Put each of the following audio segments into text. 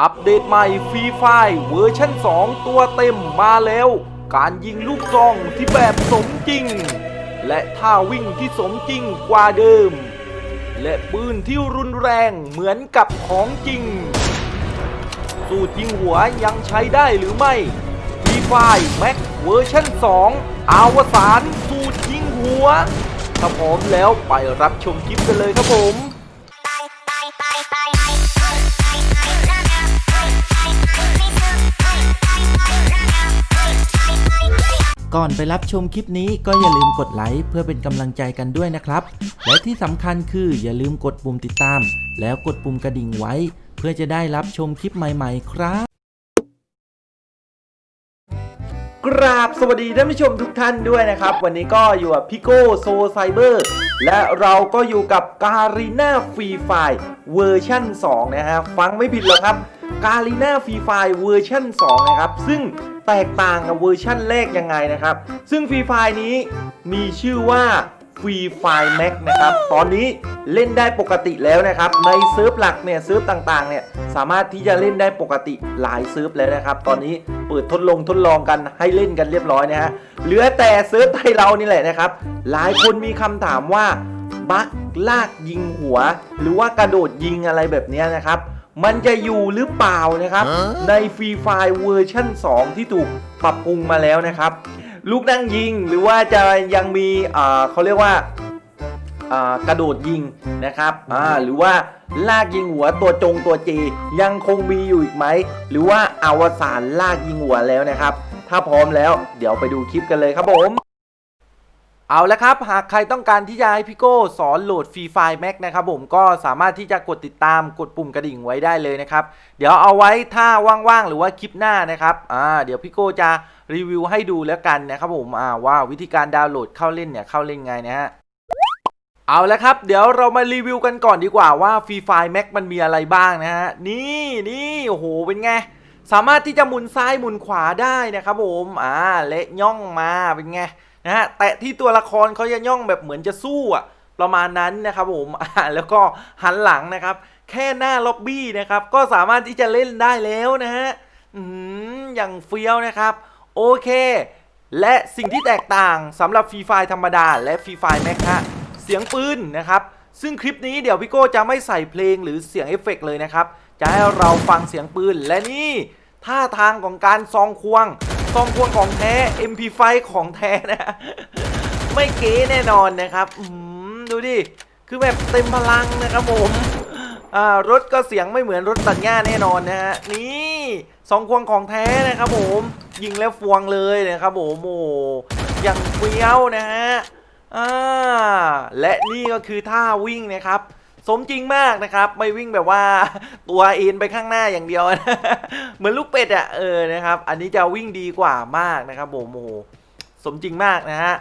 อัปเดตใหม่ฟรีไฟเวอร์ชัน2 ตัวเต็มมาแล้ว การยิงลูกซองที่แบบสมจริง และท่าวิ่งที่สมจริงกว่าเดิม และปืนที่รุนแรงเหมือนกับของจริง สูตรยิงหัวยังใช้ได้หรือไม่ฟรีไฟแม็กเวอร์ชัน2อาวสานสูตรยิงหัว ถ้าพร้อมแล้วไปรับชมคลิปกันเลยครับผม ก่อนไปรับชมคลิปนี้ก็อย่าลืมกดไลค์เพื่อเป็นกำลังใจกันด้วยนะครับ และที่สำคัญคืออย่าลืมกดปุ่มติดตาม แล้วกดปุ่มกระดิ่งไว้ เพื่อจะได้รับชมคลิปใหม่ ๆ ครับ กราบสวัสดีท่านผู้ชมทุกท่านด้วยนะครับ วันนี้ก็อยู่กับพิโก้โซไซเบอร์และเราก็อยู่กับการีนาฟรีไฟเวอร์ชัน2 นะฮะ ฟังไม่ผิดหรอกครับ การีนาฟรีไฟเวอร์ชัน2นะครับ ซึ่งแตกต่างกับเวอร์ชันแรกยังไงนะครับ ซึ่งฟรีไฟนี้มีชื่อว่าฟรีไฟแม็กนะครับ ตอนนี้เล่นได้ปกติแล้วนะครับ ในเซิร์ฟหลักเนี่ยเซิร์ฟต่างๆเนี่ยสามารถที่จะเล่นได้ปกติหลายเซิร์ฟแล้วนะครับ ตอนนี้เปิดทดลองทดลองกันให้เล่นกันเรียบร้อยนะฮะเหลือแต่เซิร์ฟไทยเรานี่แหละนะครับ หลายคนมีคำถามว่าบักลากยิงหัว หรือว่ากระโดดยิงอะไรแบบนี้นะครับ มันจะอยู่หรือเปล่านะครับ ในฟรีไฟเวอร์ชัน2 ที่ถูกปรับปรุงมาแล้วนะครับ ลูกนั่งยิงหรือว่าจะยังมีอ่าเขาเรียกว่าอ่ากระโดดยิงนะครับอ่าหรือว่าลากยิงหัวตัวจงตัวเจยังคงมีอยู่อีกไหม หรือว่าอวสานลากยิงหัวแล้วนะครับ ถ้าพร้อมแล้ว เดี๋ยวไปดูคลิปกันเลยครับผม เอาละครับ หากใครต้องการที่จะให้พี่โก้สอนโหลดฟรีไฟล์แม็กนะครับผมก็สามารถที่จะกดติดตามกดปุ่มกระดิ่งไว้ได้เลยนะครับ เดี๋ยวเอาไว้ถ้าว่างๆ หรือว่าคลิปหน้านะครับอ่าเดี๋ยวพี่โก้จะรีวิวให้ดูแล้วกันนะครับผมอ่าว่าวิธีการดาวน์โหลดเข้าเล่นเนี่ยเข้าเล่นไงนะฮะเอาละครับ เดี๋ยวเรามารีวิวกันก่อนดีกว่าว่าฟรีไฟแม็กมันมีอะไรบ้างนะฮะนี่นี่โอ้โหเป็นไงสามารถที่จะหมุนซ้ายหมุนขวาได้นะครับผมอ่าและย่องมาเป็นไง นะฮะแตะที่ตัวละครเขาจะย่องแบบเหมือนจะสู้อะประมาณนั้นนะครับผมอ่าแล้วก็หันหลังนะครับ แค่หน้าล็อบบี้นะครับก็สามารถที่จะเล่นได้แล้วนะฮะอืมอย่างเฟี้ยวนะครับโอเค และสิ่งที่แตกต่างสำหรับฟรีไฟธรรมดา และฟรีไฟแม็กฮะเสียงปืนนะครับซึ่งคลิปนี้เดี๋ยวพี่โก้จะไม่ใส่เพลงหรือเสียงเอฟเฟกต์เลยนะครับ จะให้เราฟังเสียงปืนและนี่ท่าทางของการซองควง ซองควงของแท้ MP5 ของแท้นะ ไม่เก๋แน่นอนนะครับอืมดูดิ คือแบบเต็มพลังนะครับผมอ่ารถก็เสียงไม่เหมือนรถตัดหญ้าแน่นอนนะฮะ นี่สองควงของแท้นะครับผม ยิงแล้วฟวงเลยนะครับผมโอ้โหย่างเฟี้ยวนะฮะ อ่า และนี่ก็คือท่าวิ่งนะครับ สมจริงมากนะครับ ไม่วิ่งแบบว่าตัวเอ็นไปข้างหน้าอย่างเดียวนะเหมือนลูกเป็ดอะเออนะครับ อันนี้จะวิ่งดีกว่ามากนะครับผมโอ้โหสมจริงมากนะฮะ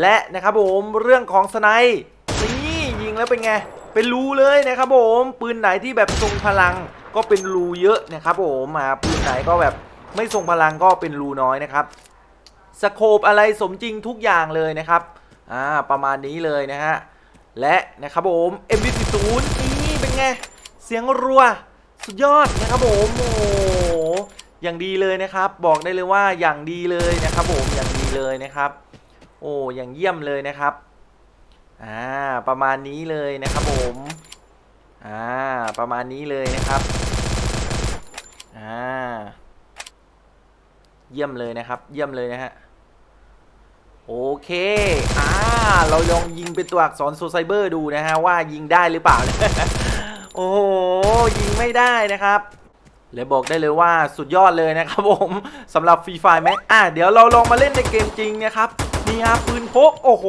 และนะครับผมเรื่องของสไนป์นี่ยิงแล้วเป็นไงเป็นรูเลยนะครับผมปืนไหนที่แบบทรงพลังก็เป็นรูเยอะนะครับผมอ่าปืนไหนก็แบบไม่ทรงพลังก็เป็นรูน้อยนะครับสโคปอะไรสมจริงทุกอย่างเลยนะครับอ่าประมาณนี้เลยนะฮะ และนะครับผม MV40 นี่เป็นไง เสียงรัว สุดยอดนะครับผมโอ้อย่างดีเลยนะครับ บอกได้เลยว่าอย่างดีเลยนะครับผมอย่างดีเลยนะครับ โอ้อย่างเยี่ยมเลยนะครับอ่าประมาณนี้เลยนะครับผมอ่าประมาณนี้เลยนะครับอ่าเยี่ยมเลยนะครับ เยี่ยมเลยนะฮะ โอเค อ่า เราลองยิงเป็นตัวอักษรโซไซเบอร์ดูนะฮะว่ายิงได้หรือเปล่า โอ้โห ยิงไม่ได้นะครับ และบอกได้เลยว่าสุดยอดเลยนะครับผมสำหรับฟรีไฟแม็กอะเดี๋ยวเราลองมาเล่นในเกมจริงนะครับ นี่ฮะปืนพก โอ้โห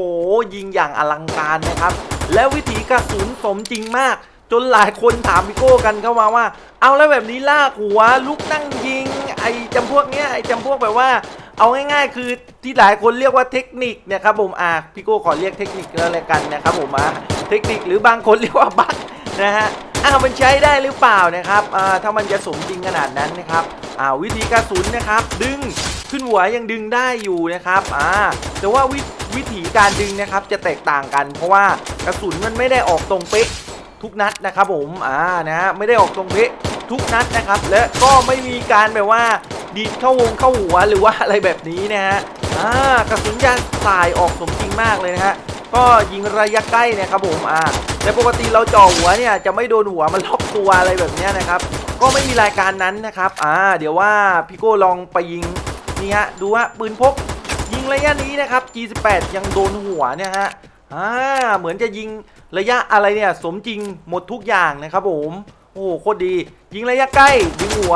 ยิงอย่างอลังการนะครับ และวิถีกระสุนสมจริงมาก จนหลายคนถามพี่โก้กันเข้ามาว่า เอาแล้วแบบนี้ลากหัวลุกนั่งยิง ไอ้จำพวกเนี้ยไอ้จำพวกแบบว่า เอาง่ายๆ คือที่หลายคนเรียกว่าเทคนิคเนะครับผมอะพี่โก้ขอเรียกเทคนิคแล้วเลยกันนะครับผมอะเทคนิคหรือบางคนเรียกว่าบั๊กนะฮะอ้ามันใช้ได้หรือเปล่านะครับอ่าถ้ามันจะสมจริงขนาดนั้นนะครับอ่าวิธีกระสุนนะครับ ดึงขึ้นหัวยังดึงได้อยู่นะครับอ่าแต่ว่าวิวิธีการดึงนะครับจะแตกต่างกัน เพราะว่ากระสุนมันไม่ได้ออกตรงเป๊ะทุกนัดนะครับผมอ่านะฮะไม่ได้ออกตรงเป๊ะทุกนัดนะครับ และก็ไม่มีการแบบว่า ดีดเข้าวงเข้าหัวหรือว่าอะไรแบบนี้นะฮะอ่ากระสุนยางสายออกสมจริงมากเลยนะฮะก็ยิงระยะใกล้นะครับผมอ่าแต่ปกติเราจ่อหัวเนี่ยจะไม่โดนหัวมันล็อกตัวอะไรแบบนี้นะครับ ก็ไม่มีรายการนั้นนะครับอ่าเดี๋ยวว่าพี่โก้ลองไปยิงนี่ฮะดูฮะปืนพกยิงระยะนี้นะครับ G18 ยังโดนหัวเนี่ยฮะอ่าเหมือนจะยิงระยะอะไรเนี่ยสมจริงหมดทุกอย่างนะครับผมโอ้โหโคตรดี ยิงระยะใกล้ยิงหัว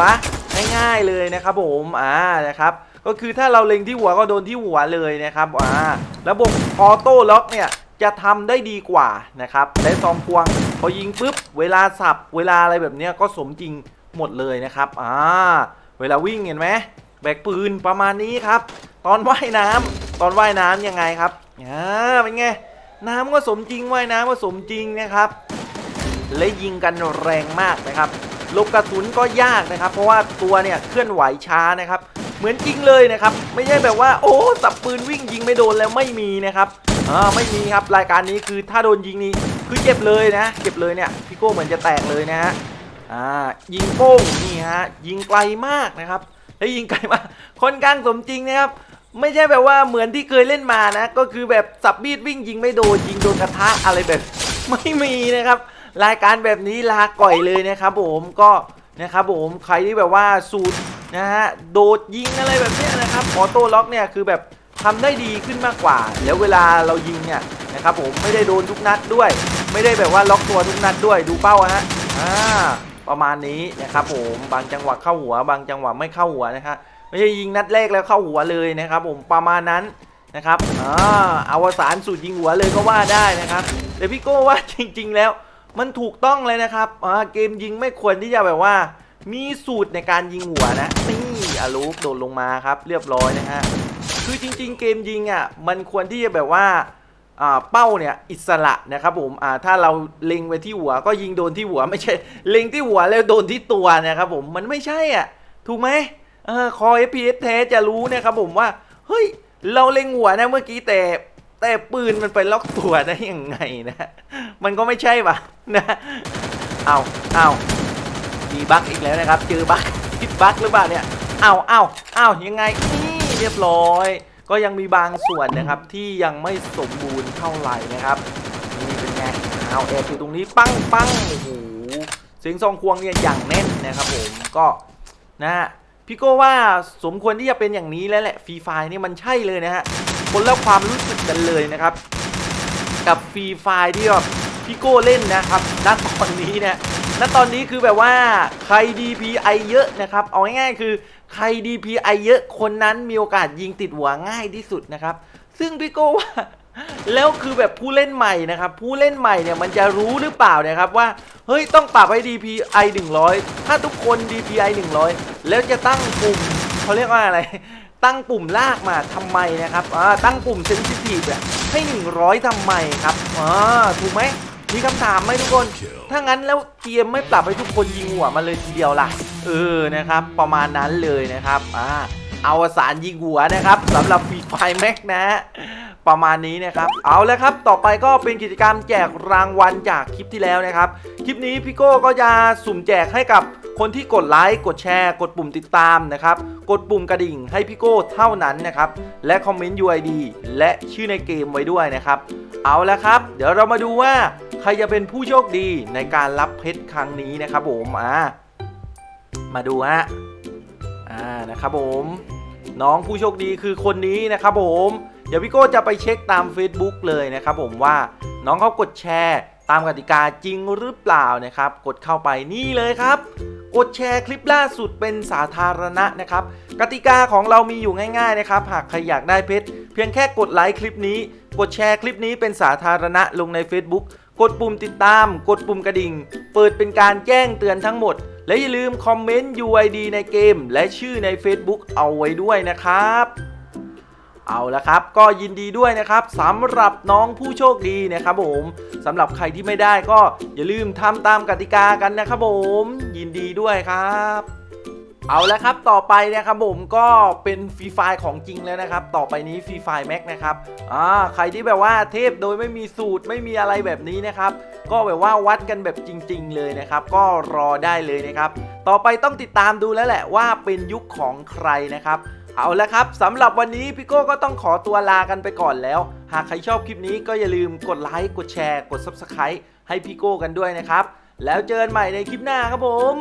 ง่ายๆเลยนะครับผมอ่านะครับก็คือถ้าเราเล็งที่หัวก็โดนที่หัวเลยนะครับอ่าระบบออโต้ล็อกเนี่ยจะทำได้ดีกว่านะครับและซองควงพอยิงปุ๊บเวลาสับเวลาอะไรแบบเนี้ยก็สมจริงหมดเลยนะครับอ่าเวลาวิ่งเห็นไหมแบกปืนประมาณนี้ครับ ตอนว่ายน้ำตอนว่ายน้ำยังไงครับอ่าเป็นไงน้ำก็สมจริงว่ายน้ำก็สมจริงนะครับ และยิงกันแรงมากนะครับ ลบกระสุนก็ยากนะครับ เพราะว่าตัวเนี่ยเคลื่อนไหวช้านะครับ เหมือนจริงเลยนะครับ ไม่ใช่แบบว่าโอ้สับปืนวิ่งยิงไม่โดนแล้วไม่มีนะครับอ่าไม่มีครับรายการนี้คือถ้าโดนยิงนี่คือเจ็บเลยนะเจ็บเลยเนี่ยพี่โก้เหมือนจะแตกเลยนะฮะอ่ายิงโป้งนี่ฮะยิงไกลมากนะครับแล้วยิงไกลมากค่อนข้างสมจริงนะครับไม่ใช่แบบว่าเหมือนที่เคยเล่นมานะ ก็คือแบบสับมีดวิ่งยิงไม่โดนยิงโดนกระทะอะไรแบบ ไม่มีนะครับ รายการแบบนี้ลาก่อยเลยนะครับผมก็นะครับผมใครที่แบบว่าสูตรนะฮะโดดยิงอะไรแบบนี้นะครับออโต้ล็อกเนี่ยคือแบบทำได้ดีขึ้นมากกว่า แล้วเวลาเรายิงเนี่ยนะครับผมไม่ได้โดนทุกนัดด้วย ไม่ได้แบบว่าล็อกตัวทุกนัดด้วยดูเป้าฮะอ่าประมาณนี้นะครับผมบางจังหวะเข้าหัว บางจังหวะไม่เข้าหัวนะฮะไม่ใช่ยิงนัดแรกแล้วเข้าหัวเลยนะครับผมประมาณนั้นนะครับอ่าอวสานสูตรยิงหัวเลยก็ว่าได้นะครับแต่พี่โก้ว่าจริง ๆ แล้ว มันถูกต้องเลยนะครับอ่าเกมยิงไม่ควรที่จะแบบว่า มีสูตรในการยิงหัวนะนี่อาลูกโดดลงมาครับ เรียบร้อยนะฮะคือจริง ๆ เกมยิงอะมันควรที่จะแบบว่าเป้าเนี่ยอิสระนะครับผมถ้าเราเล็งไปที่หัวก็ยิงโดนที่หัวไม่ใช่เล็งที่หัวแล้วโดนที่ตัวนะครับผมมันไม่ใช่อะถูกไหมเออคอ FPS แท้จะรู้นะครับผมว่าเฮ้ยเราเล็งหัวนะเมื่อกี้แต่ แต่ปืนมันไปล็อกตัวได้ยังไงนะ มันก็ไม่ใช่ปะนะเอาเอามีบั๊กอีกแล้วนะครับ เจอบั๊กคิดบั๊กหรือเปล่าเนี่ยเอาเอาเอายังไงนี่เรียบร้อย ก็ยังมีบางส่วนนะครับที่ยังไม่สมบูรณ์เท่าไหร่นะครับนี่เป็นไงเอาแอบอยู่ตรงนี้ปังปังโอ้โหเสียงซองควงเนี่ยอย่างแน่นนะครับผมก็นะฮะพี่โก้ว่าสมควรที่จะเป็นอย่างนี้แล้วแหละฟรีไฟนี่มันใช่เลยนะฮะ คนละความรู้สึกกันเลยนะครับ กับฟรีไฟที่แบบพี่โก้เล่นนะครับณตอนนี้เนี่ยณตอนนี้คือแบบว่าใคร DPI เยอะนะครับ เอาง่ายๆคือใคร DPI เยอะคนนั้นมีโอกาสยิงติดหัวง่ายที่สุดนะครับ ซึ่งพี่โก้ว่าแล้วคือแบบผู้เล่นใหม่นะครับผู้เล่นใหม่เนี่ยมันจะรู้หรือเปล่านะครับว่าเฮ้ยต้องปรับให้ DPI 100 ถ้าทุกคน DPI 100 แล้วจะตั้งปุ่มเขาเรียกว่าอะไร ตั้งปุ่มลากมาทำไมนะครับอ่าตั้งปุ่มเซนซิทีฟอะให้ 100ทำไมครับอ่าถูกไหมมีคำถามไหมทุกคน ถ้างั้นแล้วเกมไม่ปรับให้ทุกคนยิงหัวมาเลยทีเดียวล่ะ เออนะครับ ประมาณนั้นเลยนะครับอ่าเอาสารยิงหัวนะครับสำหรับฟรีไฟแม็กนะฮะ ประมาณนี้นะครับ เอาแล้วครับ ต่อไปก็เป็นกิจกรรมแจกรางวัลจากคลิปที่แล้วนะครับ คลิปนี้พี่โก้ก็จะสุ่มแจกให้กับคนที่กดไลค์กดแชร์ กดปุ่มติดตามนะครับ กดปุ่มกระดิ่งให้พี่โก้เท่านั้นนะครับ และคอมเมนต์ UID และชื่อในเกมไว้ด้วยนะครับ เอาละครับ เดี๋ยวเรามาดูว่าใครจะเป็นผู้โชคดีในการรับเพชรครั้งนี้นะครับผมอ่ามาดูฮะอ่านะครับผม น้องผู้โชคดีคือคนนี้นะครับผม เดี๋ยวพี่โก้จะไปเช็คตาม Facebook เลยนะครับผมว่าน้องเขากดแชร์ตามกติกาจริงหรือเปล่านะครับ กดเข้าไปนี่เลยครับ กดแชร์คลิปล่าสุดเป็นสาธารณะนะครับ กติกาของเรามีอยู่ง่าย ๆนะครับ หากใครอยากได้เพชรเพียงแค่กดไลค์คลิปนี้ กดแชร์คลิปนี้เป็นสาธารณะลงใน Facebook กดปุ่มติดตาม กดปุ่มกระดิ่ง เปิดเป็นการแจ้งเตือนทั้งหมด และอย่าลืมคอมเมนต์ UID ในเกม และชื่อใน Facebook เอาไว้ด้วยนะครับ เอาละครับ ก็ยินดีด้วยนะครับสำหรับน้องผู้โชคดีนะครับผมสำหรับใครที่ไม่ได้ก็อย่าลืมทำตามกติกากันนะครับผม ยินดีด้วยครับเอาละครับ ต่อไปนะครับผมก็เป็นฟรีไฟของจริงแล้วนะครับ ต่อไปนี้ฟรีไฟแม็กนะครับอ่าใครที่แบบว่าเทพโดยไม่มีสูตรไม่มีอะไรแบบนี้นะครับ ก็แบบว่าวัดกันแบบจริง ๆ เลยนะครับ ก็รอได้เลยนะครับ ต่อไปต้องติดตามดูแล้วแหละว่าเป็นยุคของใครนะครับ เอาละครับสำหรับวันนี้พี่โก้ก็ต้องขอตัวลากันไปก่อนแล้ว หากใครชอบคลิปนี้ก็อย่าลืมกดไลค์กดแชร์ กด Subscribe ให้พี่โก้กันด้วยนะครับ แล้วเจอกันใหม่ในคลิปหน้าครับผม